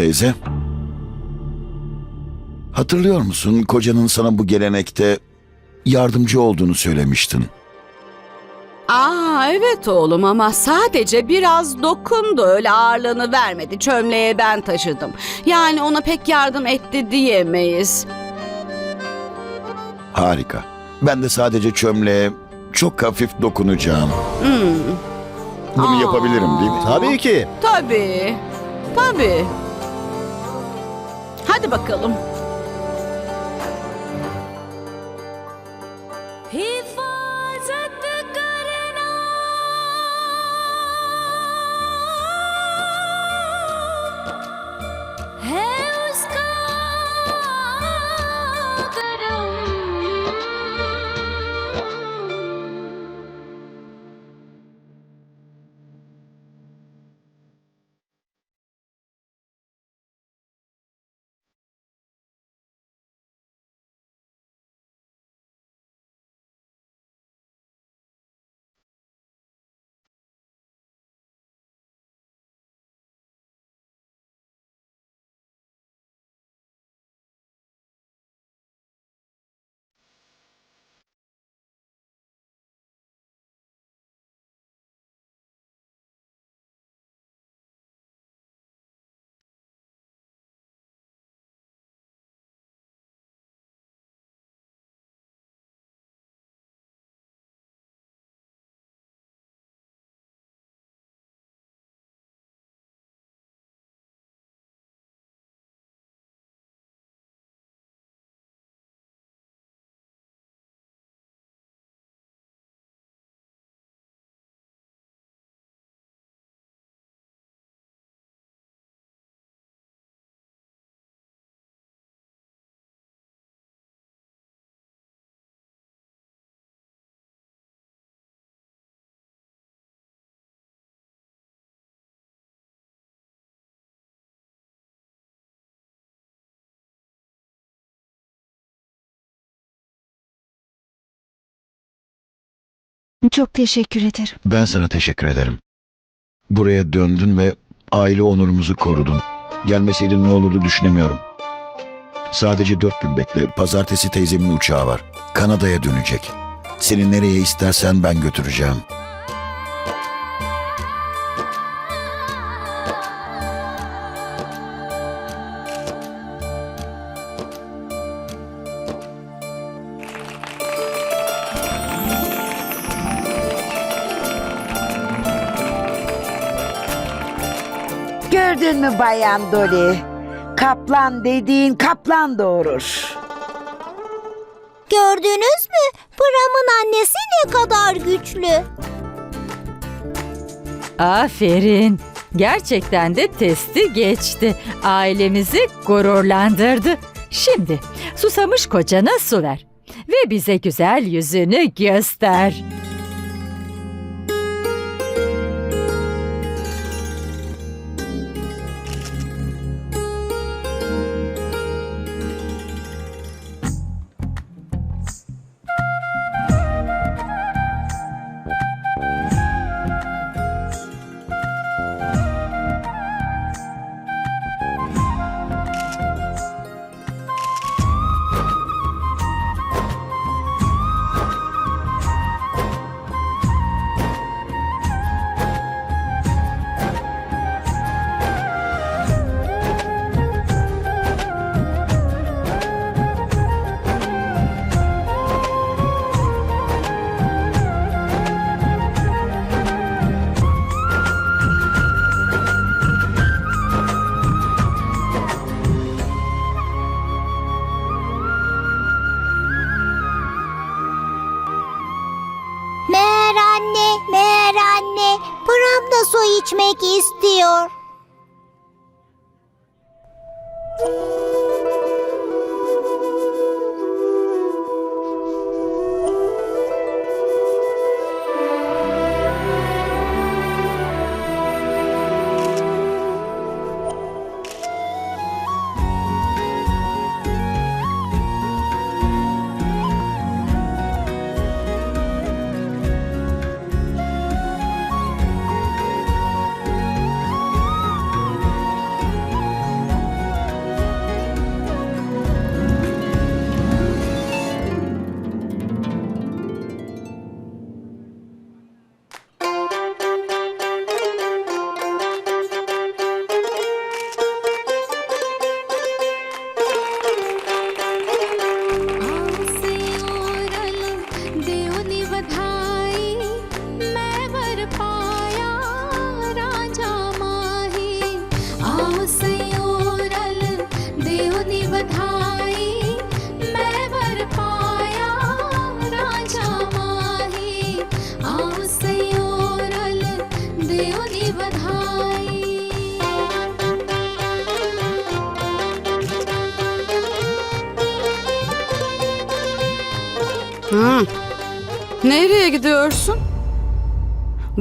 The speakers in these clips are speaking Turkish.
teyze. Hatırlıyor musun kocanın sana bu gelenekte yardımcı olduğunu söylemiştin. Aa evet oğlum ama sadece biraz dokundu öyle ağırlığını vermedi. Çömleğe ben taşıdım. Yani ona pek yardım etti diyemeyiz. Harika. Ben de sadece çömleğe çok hafif dokunacağım. Hmm, Bunu Aa. yapabilirim değil mi? Tabii ki. tabii. Tabii. Hadi bakalım. Çok teşekkür ederim. Ben sana teşekkür ederim. Buraya döndün ve aile onurumuzu korudun. Gelmeseydin ne olurdu düşünemiyorum. Sadece dört gün bekle. Pazartesi teyzemin uçağı var. Kanada'ya dönecek. Seni nereye istersen ben götüreceğim. Mü Bayan Dolly? Kaplan dediğin kaplan doğurur. Gördünüz mü? Pram'ın annesi ne kadar güçlü. Aferin. Gerçekten de testi geçti. Ailemizi gururlandırdı. Şimdi susamış kocana su ver. Ve bize güzel yüzünü göster. İstiyor.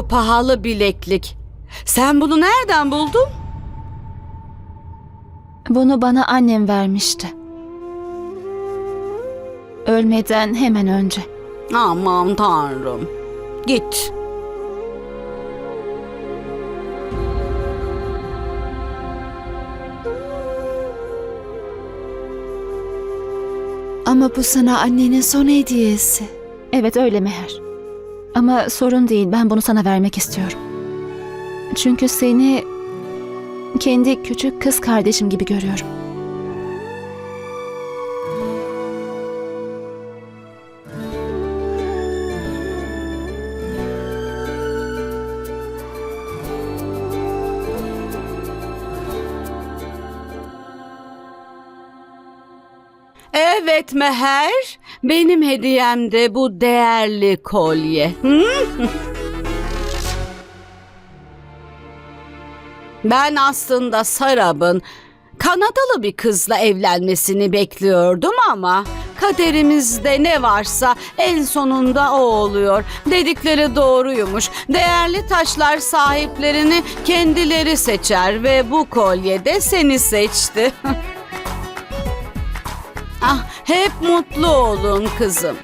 Bu pahalı bileklik. Sen bunu nereden buldun? Bunu bana annem vermişti. Ölmeden hemen önce. Aman tanrım. Git. Ama bu sana annenin son hediyesi. Evet öyle Meher. Ama sorun değil ben bunu sana vermek istiyorum. Çünkü seni kendi küçük kız kardeşim gibi görüyorum. Evet Meher, benim hediyem de bu değerli kolye. Ben aslında Sarab'ın Kanadalı bir kızla evlenmesini bekliyordum ama kaderimizde ne varsa en sonunda o oluyor. Dedikleri doğruymuş. Değerli taşlar sahiplerini kendileri seçer ve bu kolye de seni seçti. Ah, hep mutlu olun kızım.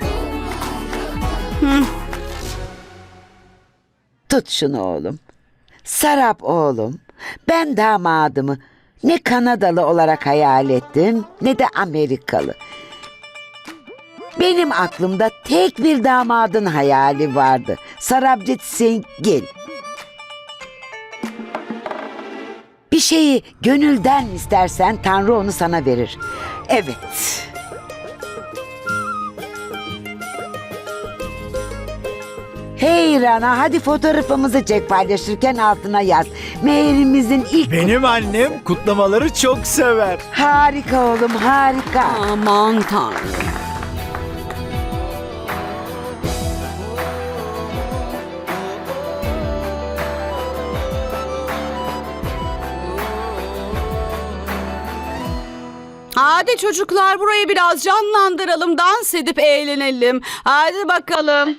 Tut şunu oğlum. Sarap oğlum. Ben damadımı ne Kanadalı olarak hayal ettim ne de Amerikalı. Benim aklımda tek bir damadın hayali vardı. Sarabjit Singh Gill. Bir şeyi gönülden istersen Tanrı onu sana verir. Evet. Hey Rana hadi fotoğrafımızı çek paylaşırken altına yaz. Meherimizin ilk... Benim annem kutlamaları çok sever. Harika oğlum harika. Aman tanrım. Hadi çocuklar burayı biraz canlandıralım, dans edip eğlenelim. Hadi bakalım.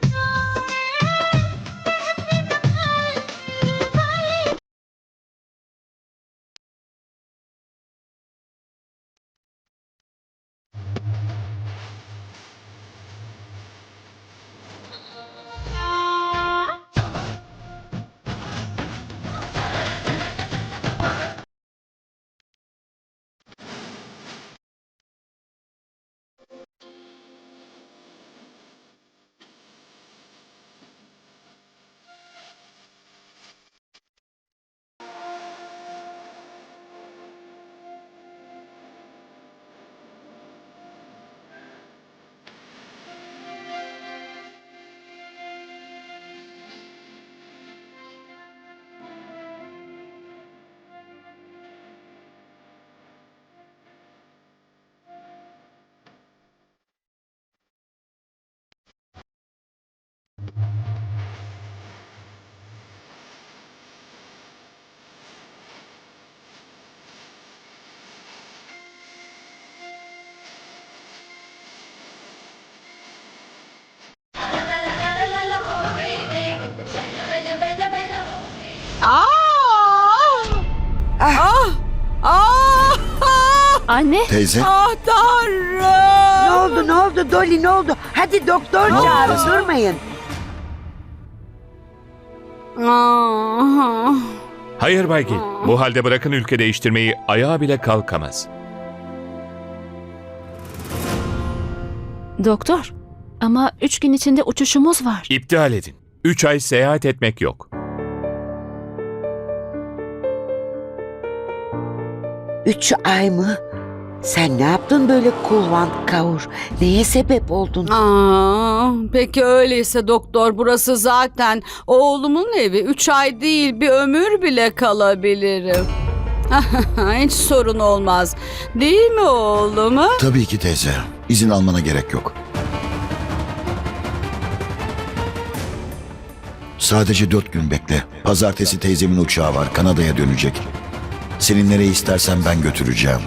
Anne. Teyze. Ah Tanrım. Ne oldu ne oldu Dolly ne oldu? Hadi doktor Ne oldu çağırın kızım? durmayın. Hayır Bay Gil. Bu halde bırakın ülke değiştirmeyi ayağa bile kalkamaz. Doktor. Ama üç gün içinde uçuşumuz var. İptal edin. Üç ay seyahat etmek yok. Üç ay mı? Sen ne yaptın böyle kulvant kavur? Neye sebep oldun? Aa, peki öyleyse doktor burası zaten oğlumun evi. Üç ay değil bir ömür bile kalabilirim. Hiç sorun olmaz. Değil mi oğlum? ha? Tabii ki teyze. İzin almana gerek yok. Sadece dört gün bekle. Pazartesi teyzemin uçağı var. Kanada'ya dönecek. Seni nereye istersen ben götüreceğim.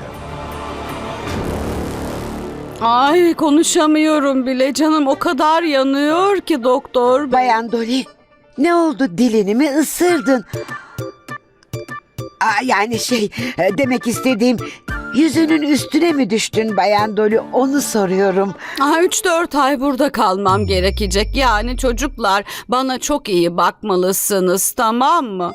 Ay konuşamıyorum bile canım o kadar yanıyor ki doktor. bey. Bayan Dolly, ne oldu dilini mi ısırdın? Aa, yani şey, e, demek istediğim yüzünün üstüne mi düştün Bayan Dolly onu soruyorum. Aa, 3-4 ay burada kalmam gerekecek. Yani çocuklar bana çok iyi bakmalısınız tamam mı?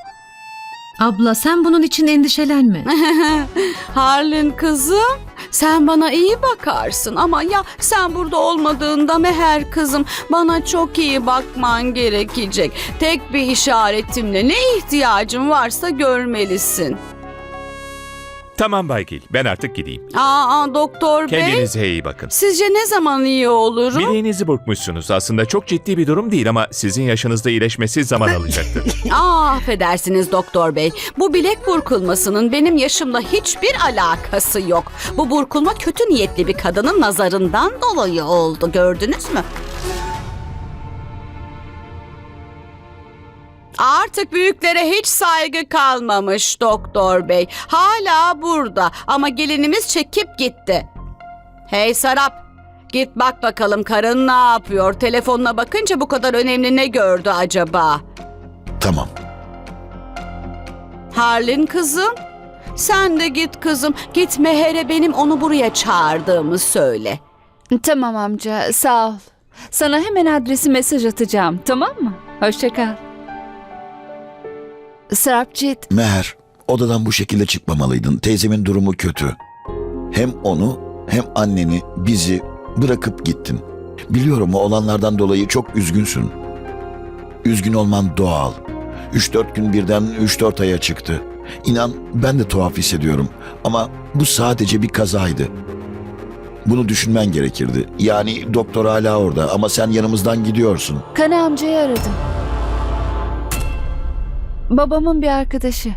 Abla sen bunun için endişelenme. Harlin kızım sen bana iyi bakarsın ama ya sen burada olmadığında Meher kızım bana çok iyi bakman gerekecek. Tek bir işaretimle ne ihtiyacın varsa görmelisin. Tamam Bay Gil, ben artık gideyim. Aa, aa, doktor bey Kendinize iyi bakın. sizce ne zaman iyi olurum? Bileğinizi burkmuşsunuz. Aslında çok ciddi bir durum değil ama sizin yaşınızda iyileşmesi zaman alacaktır. Aa, affedersiniz doktor bey. Bu bilek burkulmasının benim yaşımla hiçbir alakası yok. Bu burkulma kötü niyetli bir kadının nazarından dolayı oldu. Gördünüz mü? Artık büyüklere hiç saygı kalmamış doktor bey. Hala burada ama gelinimiz çekip gitti. Hey Sarap, git bak bakalım karın ne yapıyor? Telefonuna bakınca bu kadar önemli ne gördü acaba? Tamam. Harlin kızım. Sen de git kızım. Git Meher'e benim onu buraya çağırdığımı söyle. tamam amca sağ ol. Sana hemen adresi mesaj atacağım tamam mı? Hoşça kal. Sarapcit Meher, odadan bu şekilde çıkmamalıydın. Teyzemin durumu kötü. Hem onu hem anneni, bizi bırakıp gittin. Biliyorum o olanlardan dolayı çok üzgünsün. Üzgün olman doğal. 3-4 gün birden 3-4 aya çıktı. İnan ben de tuhaf hissediyorum. Ama bu sadece bir kazaydı. Bunu düşünmen gerekirdi. Yani doktor hala orada ama sen yanımızdan gidiyorsun. Kana amcayı aradım. Babamın bir arkadaşı.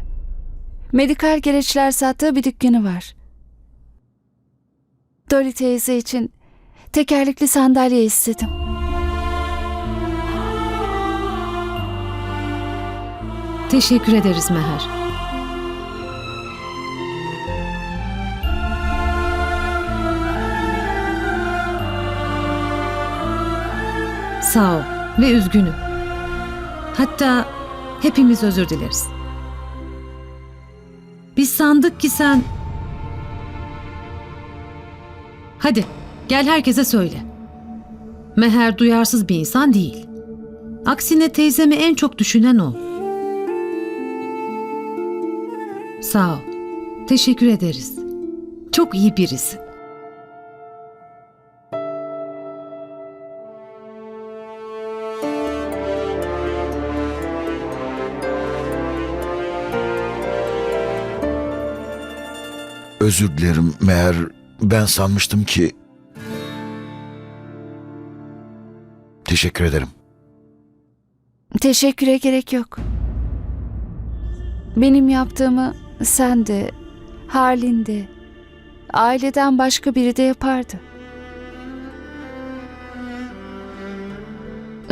Medikal gereçler sattığı bir dükkanı var. Dolly teyze için tekerlekli sandalye istedim. Teşekkür ederiz Meher. Sağ ol ve üzgünüm. Hatta hepimiz özür dileriz. Biz sandık ki sen... Hadi gel herkese söyle. Meher duyarsız bir insan değil. Aksine teyzemi en çok düşünen o. Sağ ol. Teşekkür ederiz. Çok iyi birisin. Özür dilerim Meğer ben sanmıştım ki... Teşekkür ederim. Teşekküre gerek yok. Benim yaptığımı sen de, Harlin de, aileden başka biri de yapardı.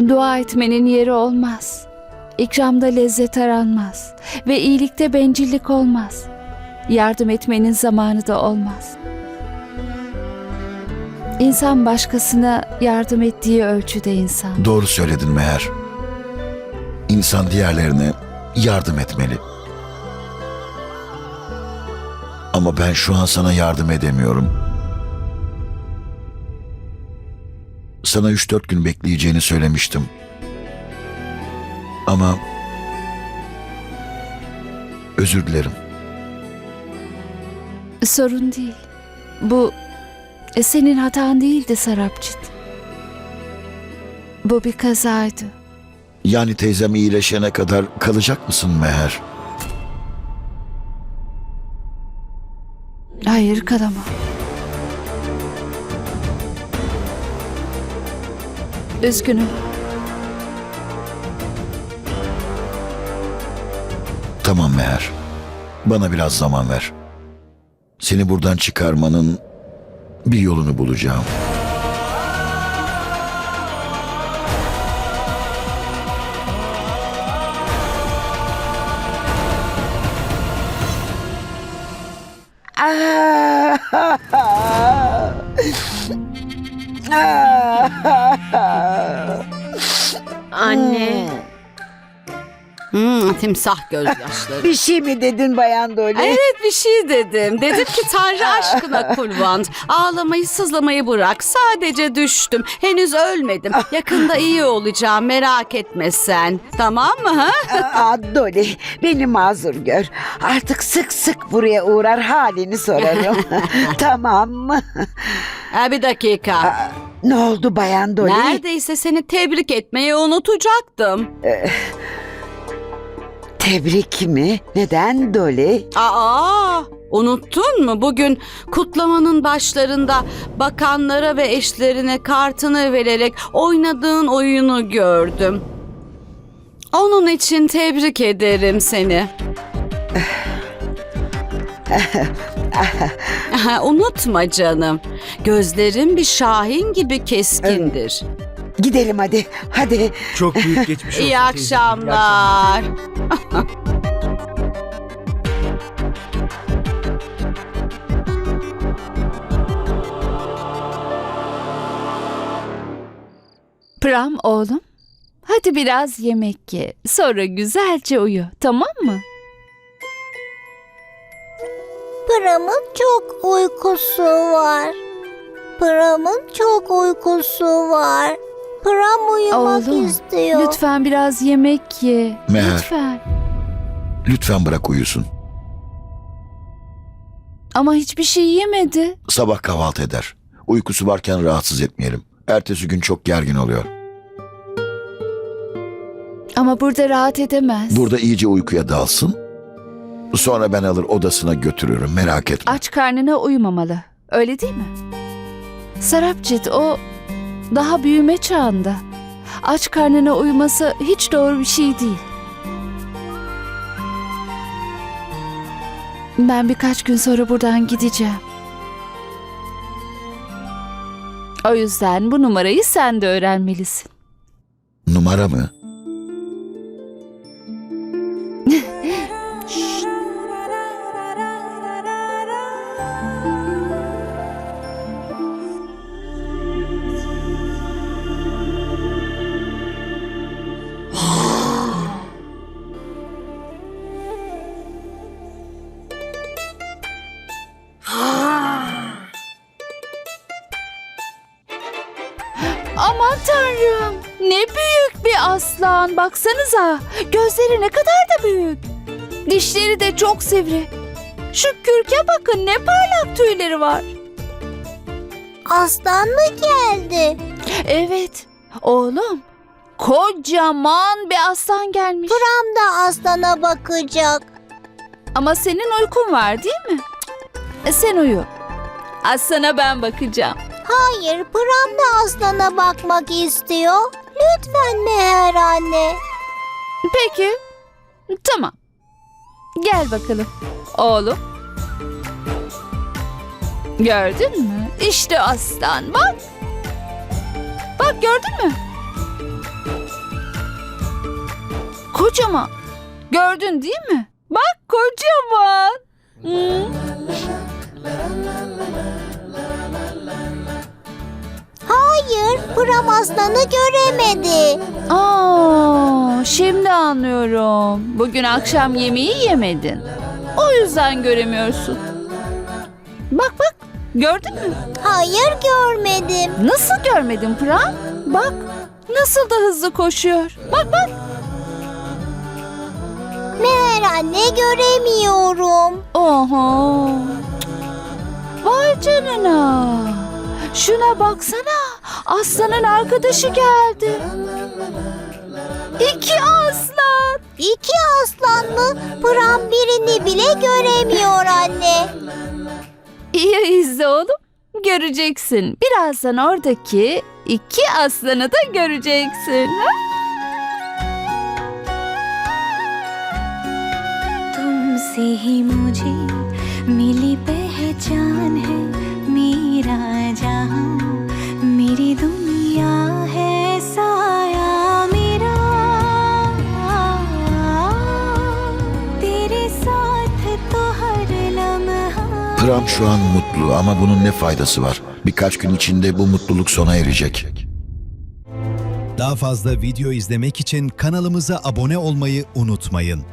Dua etmenin yeri olmaz. İkramda lezzet aranmaz ve iyilikte bencillik olmaz. Yardım etmenin zamanı da olmaz. İnsan başkasına yardım ettiği ölçüde insan. Doğru söyledin Meğer. İnsan diğerlerine yardım etmeli. Ama ben şu an sana yardım edemiyorum. Sana 3-4 gün bekleyeceğini söylemiştim. Ama özür dilerim. Sorun değil. Bu e, senin hatan değildi Sarapçit. Bu bir kazaydı. Yani teyzem iyileşene kadar kalacak mısın Meher? Hayır kalamam. Üzgünüm. Tamam Meher. Bana biraz zaman ver. Seni buradan çıkarmanın bir yolunu bulacağım. Anne. Timsah gözyaşları. Bir şey mi dedin Bayan Dolly? Evet bir şey dedim. Dedim ki Tanrı aşkına Kulvant. Ağlamayı sızlamayı bırak. Sadece düştüm. Henüz ölmedim. Yakında iyi olacağım merak etme sen. Tamam mı? Ha? Aa, Dolly beni mazur gör. Artık sık sık buraya uğrar halini sorarım. tamam mı? Ha, bir dakika. Ne oldu Bayan Dolly? Neredeyse seni tebrik etmeyi unutacaktım. Tebrik mi? Neden Dolly? Aa, unuttun mu? Bugün kutlamanın başlarında bakanlara ve eşlerine kartını vererek oynadığın oyunu gördüm. Onun için tebrik ederim seni. Unutma canım. Gözlerin bir şahin gibi keskindir. Gidelim hadi. Hadi. Çok büyük geçmiş olsun. İyi teyzeciğim. akşamlar. Pram oğlum. Hadi biraz yemek ye. Sonra güzelce uyu. Tamam mı? Pram'ın çok uykusu var. Pram'ın çok uykusu var. Pram uyumak Oğlum, istiyor. Lütfen biraz yemek ye. Meher. Lütfen. Lütfen bırak uyusun. Ama hiçbir şey yemedi. Sabah kahvaltı eder. Uykusu varken rahatsız etmeyelim. Ertesi gün çok gergin oluyor. Ama burada rahat edemez. Burada iyice uykuya dalsın. Sonra ben alır odasına götürürüm merak etme. Aç karnına uyumamalı. Öyle değil mi? Sarapcit o daha büyüme çağında. Aç karnına uyuması hiç doğru bir şey değil. Ben birkaç gün sonra buradan gideceğim. O yüzden bu numarayı sen de öğrenmelisin. Numara mı? Baksanıza. Gözleri ne kadar da büyük. Dişleri de çok sivri. Şu kürke bakın ne parlak tüyleri var. Aslan mı geldi? Evet. Oğlum. Kocaman bir aslan gelmiş. Pram da aslana bakacak. Ama senin uykun var değil mi? E, sen uyu. Aslana ben bakacağım. Hayır, Pram da aslana bakmak istiyor. Lütfen Meher anne. Peki. Tamam. Gel bakalım. Oğlum. Gördün mü? İşte aslan bak. Bak gördün mü? Kocaman. Gördün değil mi? Bak kocaman. Hmm. Hayır, Pram aslanı göremedi. Aa, şimdi anlıyorum. Bugün akşam yemeği yemedin. O yüzden göremiyorsun. Bak bak. Gördün mü? Hayır görmedim. Nasıl görmedin Pram? Bak. Nasıl da hızlı koşuyor. Bak bak. Meher anne göremiyorum. Oho. Vay canına. Şuna baksana. Aslanın arkadaşı geldi. İki aslan. İki aslan mı? Pram birini bile göremiyor anne. İyi izle oğlum. Göreceksin. Birazdan oradaki iki aslanı da göreceksin. Ha? तुमसे ही मुझे मिली पहचान है मेरा जहां मेरी दुनिया है साया मेरा तेरे साथ तो हर लम्हा Pram şu an mutlu ama bunun ne faydası var? Birkaç gün içinde bu mutluluk sona erecek. Daha fazla video izlemek için kanalımıza abone olmayı unutmayın.